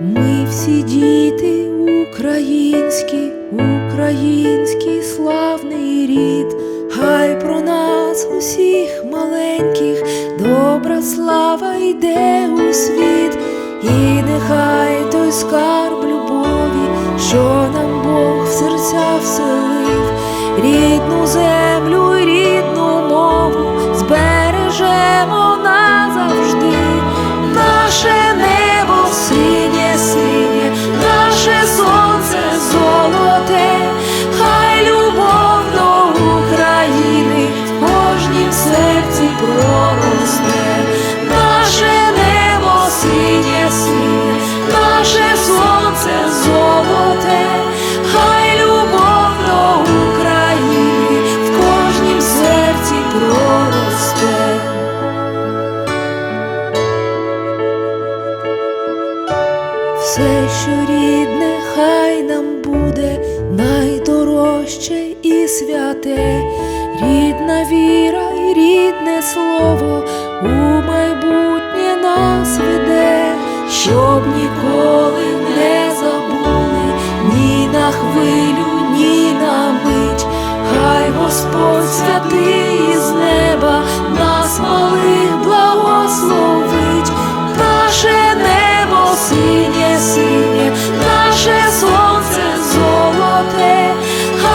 Ми всі діти українські, український славний рід, хай про нас усіх маленьких, добра слава йде у світ, і нехай той скарб любові. що Все, що рідне, хай нам буде найдорожче і святе, рідна віра і рідне слово у майбутнє нас веде, щоб ніколи не забули ні на хвилю, ні на мить, хай Господь святий